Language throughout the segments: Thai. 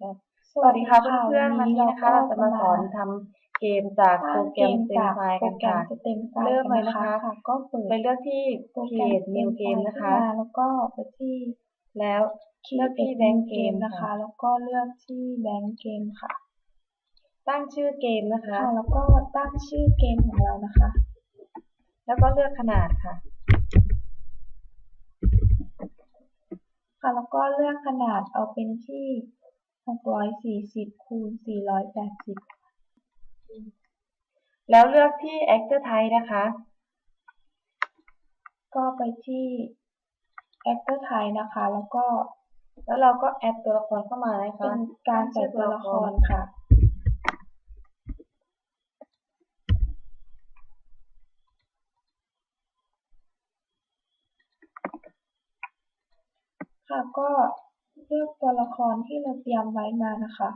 ครับสวัสดีค่ะเพื่อนๆวันนี้นะคะเราจะมาสอนทำเกมจากโปรแกรมเต็มไฟล์กันค่ะสเต็มไฟล์เริ่มเลยนะคะค่ะก็เปิดไปเลือกที่โปรแกรม Create New Game นะคะ แล้วก็ไปที่ แล้วเลือกที่ Bank Game นะคะค่ะแล้วก็เลือกที่แบงก์เกมค่ะ ตั้งชื่อเกมนะคะค่ะแล้วก็ตั้งชื่อเกมของเรานะคะ แล้วก็เลือกขนาดค่ะค่ะแล้วก็เลือกขนาดเอาเป็นที่ 640คูณ480แล้วเลือกที่ Actor Type นะคะ ก็ไปที่ Actor Type นะคะ แล้วก็ แล้วเราก็แอดตัวละครเข้ามานะคะเป็นการใส่ตัวละครค่ะค่ะก็ เลือกตัวละครที่เราเตรียมไว้มานะคะ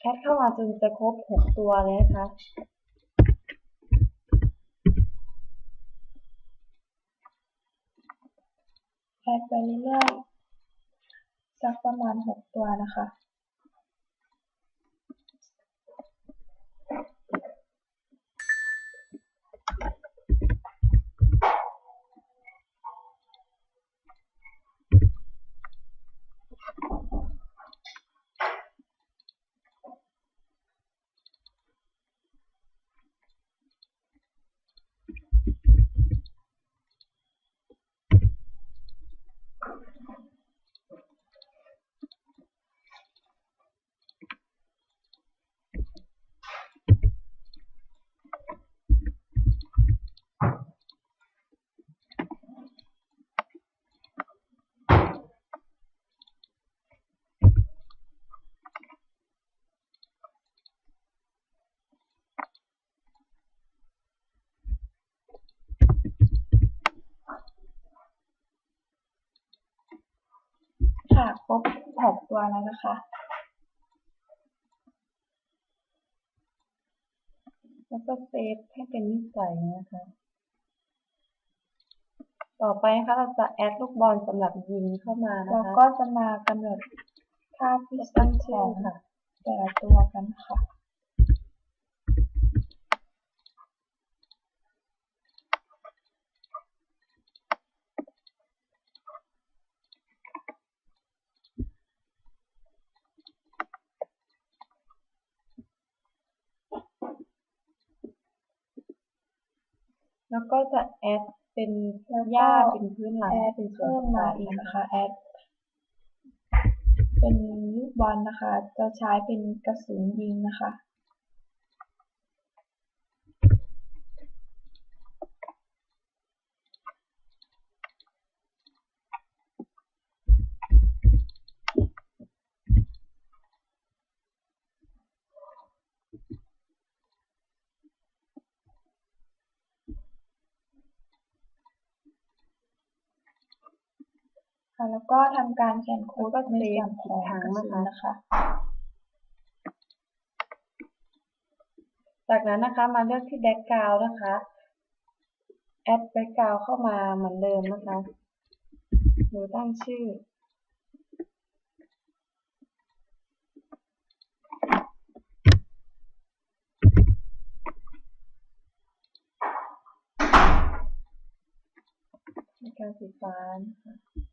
แอดเข้ามาจนจะครบ 6 ตัวเลยนะคะแอดไปเรื่อยๆสักประมาณ 6 ตัวนะคะ ค่ะ ครบ6ตัวแล้วนะคะ แล้วก็เซฟให้เป็นนิสัยนะคะ ต่อไปนะคะเราจะแอดลูกบอลสำหรับยิงเข้ามานะแล้วคะก็จะมากำหนดค่าพิเศตั้งษขชื่อองค่ะแต่ละตัวกันค่ะ ก็จะแอดเป็นแล้วก็หญ้าเป็นพื้นหลังแอดเป็นส่วนเพิ่มมาอีกนะคะแอดเป็นลูกบอลนะคะ จะใช้เป็นกระสุนยิงนะคะ ค่ะ แล้วก็ทำการแข่งโค้ดในส่วนของกระสุนนะคะ จากนั้นนะคะมาเลือกที่แบ็กกราวนะคะแอดแบ็กกราวเข้ามาเหมือนเดิมนะคะหรือตั้งชื่อในการสีฟ้านะคะ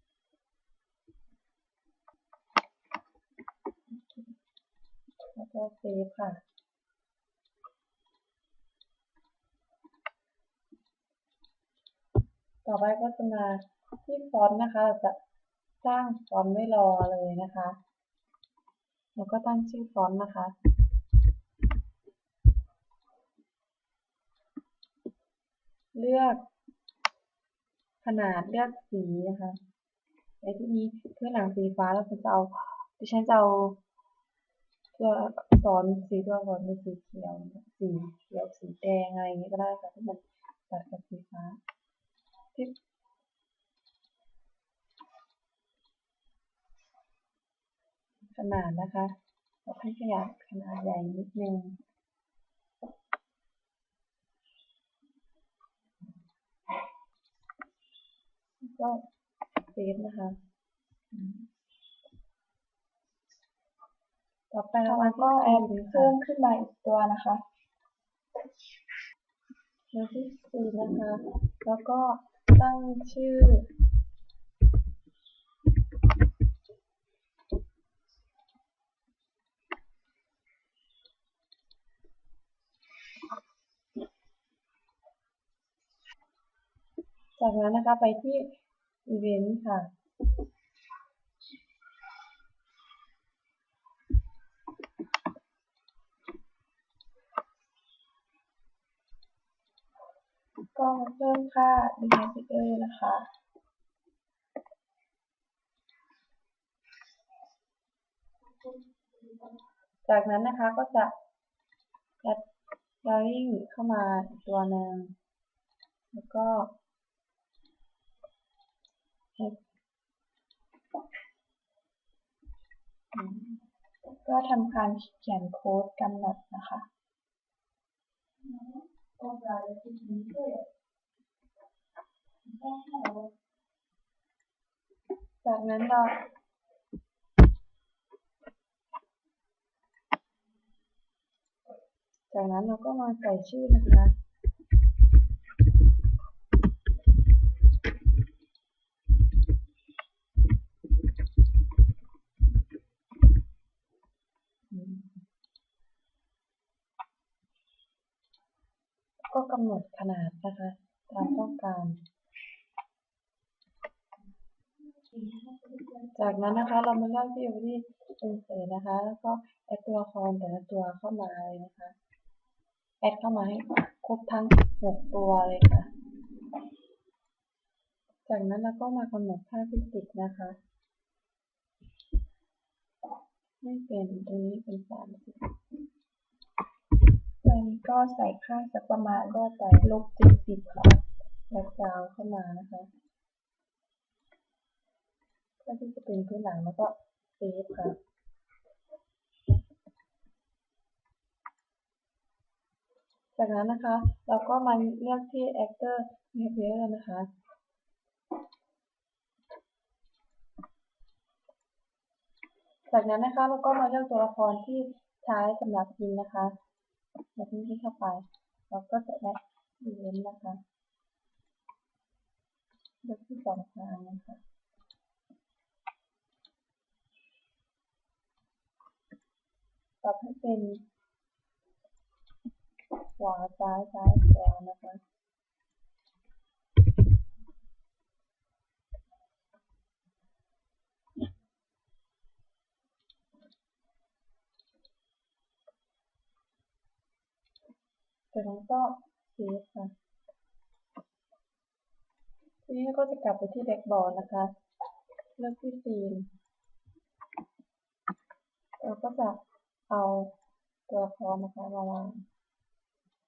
แล้วก็เซฟค่ะ ต่อไปก็จะมาที่ฟอนต์นะคะ เราจะสร้างฟอนต์ไว้รอเลยนะคะ แล้วก็ตั้งชื่อฟอนต์นะคะเลือกขนาดเลือกสีนะคะในที่นี้เพื้นหลังสีฟ้าแล้วฉันจะเอาดิฉันจะเอา ตัวอักษรสีตัวอักษรเป็นสีเขียว สีเขียว สีแดงอะไรอย่างนี้ก็ได้ค่ะที่มันตัดกับสีฟ้าที่ขนาดนะคะเราให้ขนาดขนาดใหญ่นิดนึงก็เซฟนะคะอืม ต่อไปเราแล้มาวก็ที่แอซีดนเพิ่ค่ะมขึ้นมาอีกตัวนะคะมาที่ซีนนะคะ แล้วก็ตั้งชื่อ จากนั้นนะคะไปที่อีเวนต์ค่ะ ก็่มค่า behavior นะคะจากนั้นนะคะก็จะ add layering เข้ามาตัวหนึ่งแล้วก็ก็ทำการเขียนโค้ดกำหนดนะคะ จากนั้นเราจากนั้นเราก็มาใส่ชื่อนะคะก็กำหนดขนาดนะคะ ตามต้องการ จากนั้นนะคะเรามาเลือกที่ Activity Insert นะคะ แล้วก็แอดตัวละครแต่ละตัวเข้ามาเลยนะคะ แอดเข้ามาให้ครบทั้ง 6 ตัวเลยค่ะ จากนั้นเราก็มากำหนดค่าฟิสิกส์นะคะให้เป็นตรงนี้เป็น30ตัวนี้ก็ใส่ค่าสักประมาณก็ใส่ลบเจ็ดสิบค่ะแบ็กกราวเข้ามานะคะ เพื่อที่จะเป็นพื้นหลังแล้วก็เซฟค่ะจากนั้นนะคะ เราก็มาเลือกที่ actor behavior นะคะ จากนั้นนะคะเราก็มาเลือกตัวละครที่ใช้สำหรับยิงนะคะแล้วที่ที่เข้าไป เราก็จะแอดอีเวนต์นะคะเลือกที่สองทางนะคะ ปรับให้เป็นขวาซ้ายซ้ายขวานะคะจากนั้นก็เซฟค่ะทีนี้ก็จะกลับไปที่แบ็กบอร์ดนะคะ เลือกที่ซีนเราก็จะ เอาตัวละครนะคะมาวาง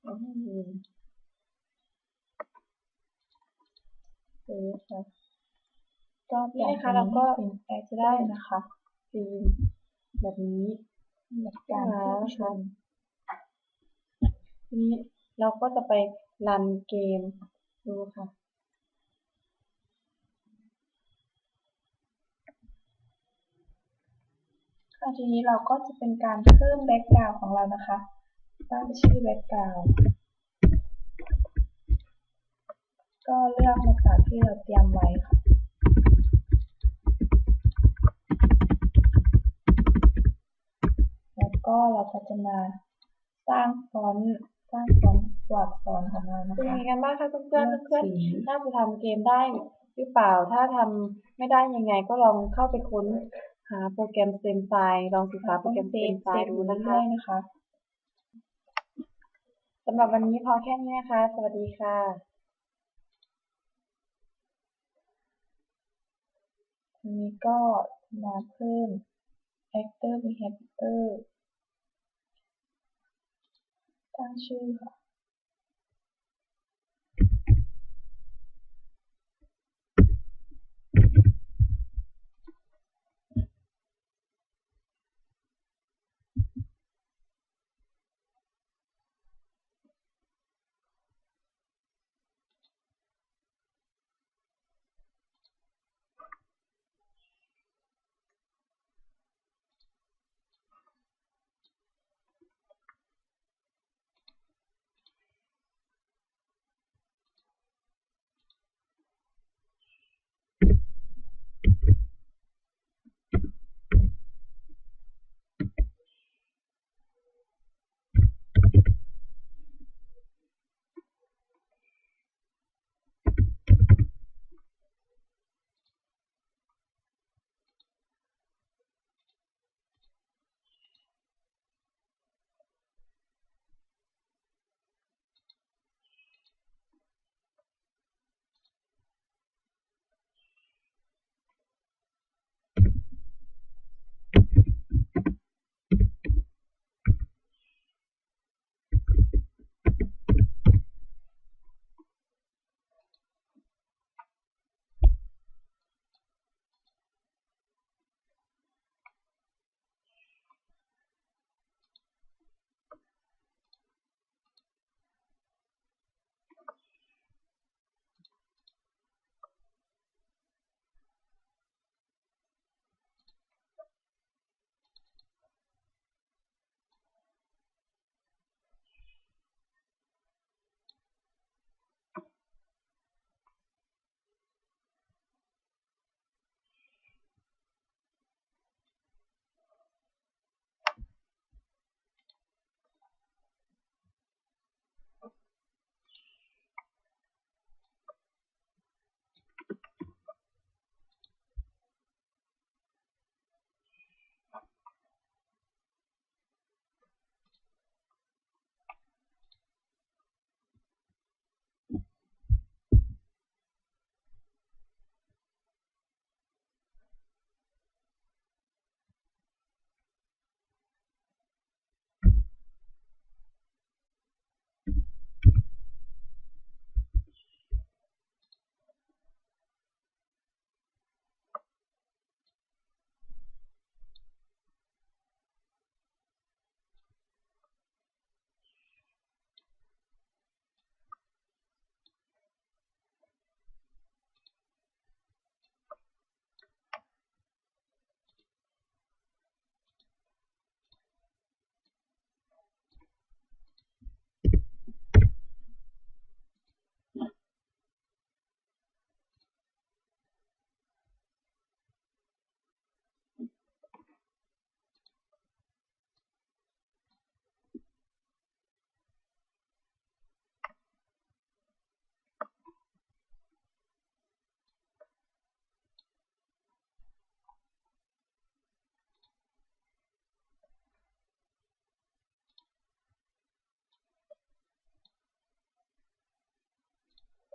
ไว้ให้ยืนเซฟค่ะก็เปลี่ยนนี่นะคะเราก็เป็นแอดจะได้นะคะซีนแบบนี้หลักการผู้ชมทีนี้เราก็จะไปรันเกมดูค่ะ ค่ะ ทีนี้เราก็จะเป็นการเพิ่มแบ็กกราวของเรานะคะตั้งชื่อแบ็กกราวก็เลือกมาจากที่เราเตรียมไว้ค่ะแล้วก็เราก็จะมาสร้างฟอนต์สร้างฟอนต์ตัวอักษรของเรานะเป็นคะยังไงกันบ้างคะเพื่อนๆเพื่อนสีๆน่าจะทำเกมได้หรือเปล่าถ้าทำไม่ได้ยังไงก็ลองเข้าไปค้น หาโปรแกรมเซมไฟล์ลองศึกษาโปรแกรมเซมไฟล์ดูนะคะด้วยนะคะสำหรับวันนี้พอแค่นี้นะคะ สวัสดีค่ะทีนี้ก็มาเพิ่ม actor behavior ตั้งชื่อค่ะ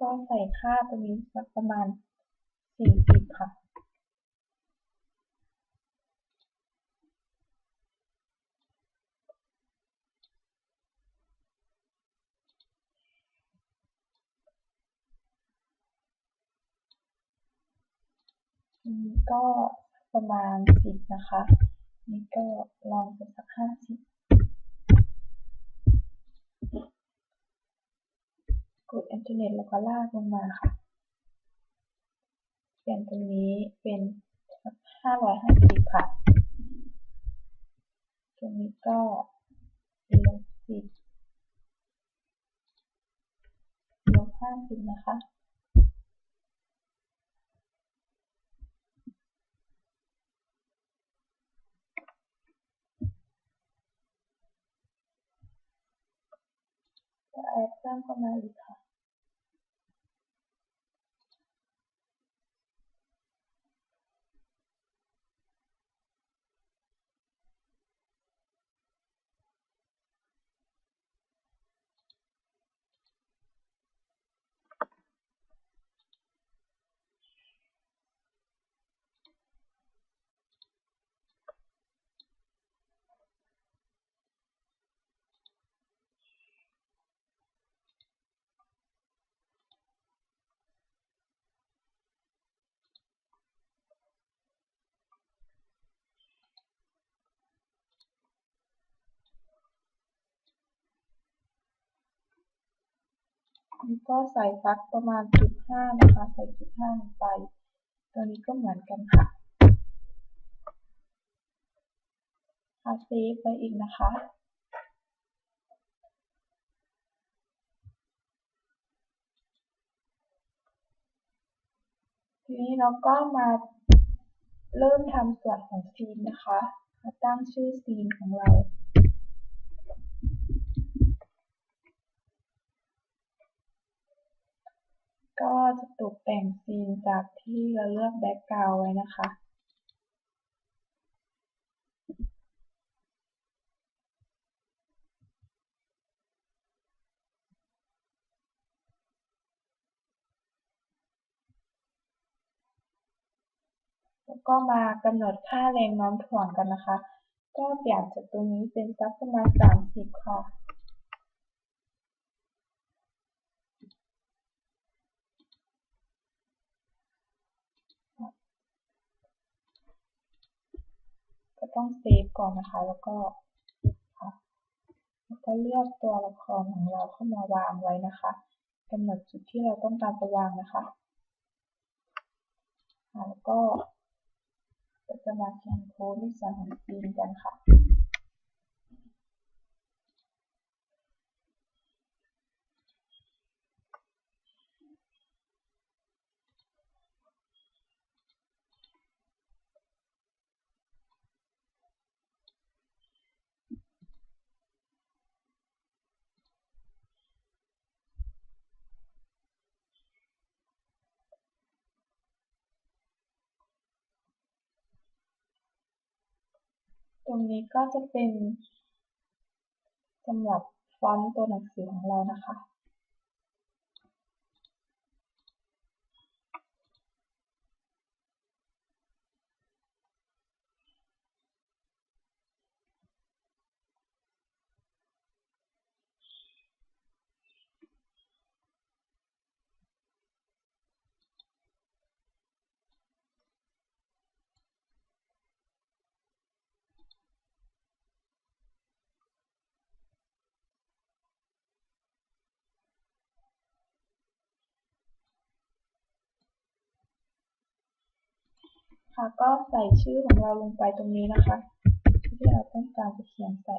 ก็ใส่ค่าตรงนี้สักประมาณ 40 ค่ะนนี้ก็ประมาณ10นะคะ นี่ก็ลองไปสัก50 กด Internet แล้วก็ลากลงมาค่ะ เปลี่ยนตรงนี้เป็น550ค่ะ ตรงนี้ก็ลบ10ลบ50นะคะ แอดเพิ่มเข้ามาอีกค่ะ นี่ก็ใส่สักประมาณ15นะคะ ใส่15ลงไป ตัวนี้ก็เหมือนกันค่ะค่ะเซฟไว้อีกนะคะทีนี้เราก็มาเริ่มทำส่วนของซีนนะคะ มาตั้งชื่อซีนของเรา ก็จะตกแต่งซีนจากที่เราเลือกแบ็กกราวด์ไว้นะคะ แล้วก็มากำหนดค่าแรงน้อมถ่วงกันนะคะ ก็เปลี่ยนจากตรงนี้เป็นสักประมาณ30ค่ะ ต้องเซฟก่อนนะคะ แล้วก็ค่ะแล้วก็เลือกตัวละครของเราเข้ามาวางไว้นะคะกำหนดจุดที่เราต้องการจะวางนะคะแล้วก็จะมาเขียนโค้ดในส่วนของซีนกันค่ะ ตรงนี้ก็จะเป็นสำหรับฟอนต์ตัวหนังสือของเรานะคะ ค่ะ ก็ใส่ชื่อของเราลงไปตรงนี้นะคะ ที่เราต้องการจะเขียนใส่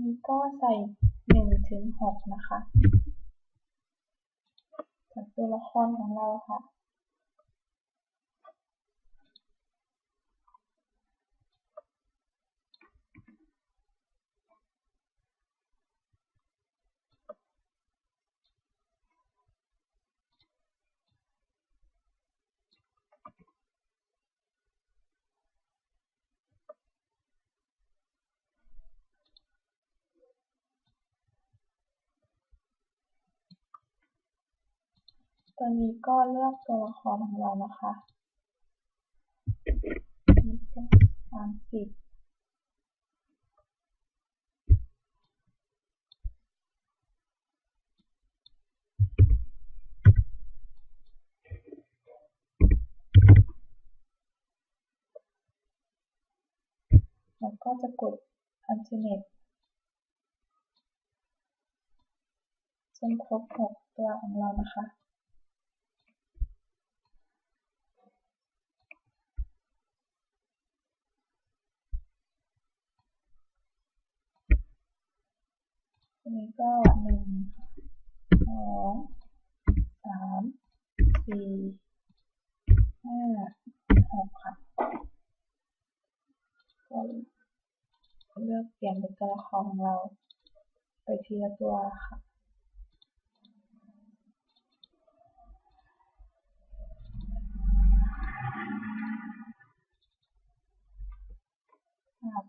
นี้ก็ใส่หนึ่งถึงหกนะคะจากตัวละครของเราค่ะ ตอนนี้ก็เลือกตัวละครของเรานะคะนี่ก็สามสิบแล้วก็จะกด alternate จนครบหกตัวของเรานะคะ นี้ก็หนึ่งสองสามสี่ห้าหกค่ะก็เลือกเปลี่ยนเป็นตัวละครของเราไปทีละตัวค่ะ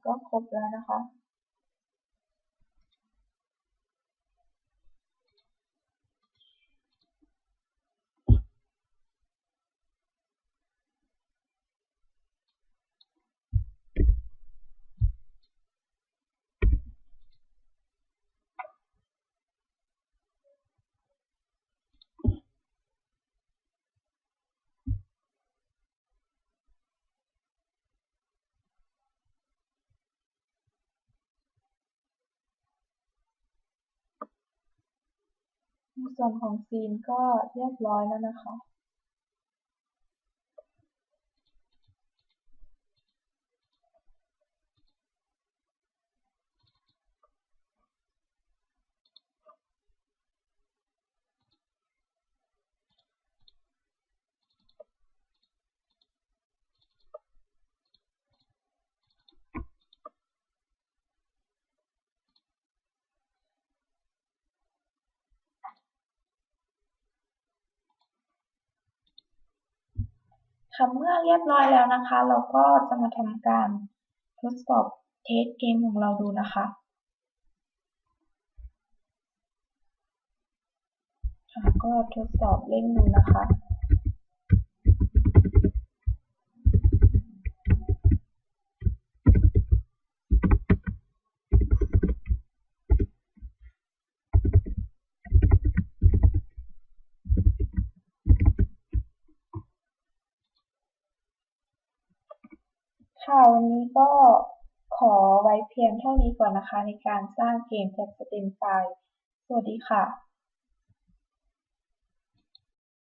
ก็ครบแล้วนะคะ ในส่วนของซีนก็เรียบร้อยแล้วนะคะ ค่ะเมื่อเรียบร้อยแล้วนะคะ เราก็จะมาทำการทดสอบเทสเกมของเราดูนะคะค่ะก็ทดสอบเล่นดูนะคะคะวันนี้ก็ขอไว้ เท่านี้ก่อนนะคะในการสร้างเกมจากสตรีมไฟล์ สวัสดีค่ะ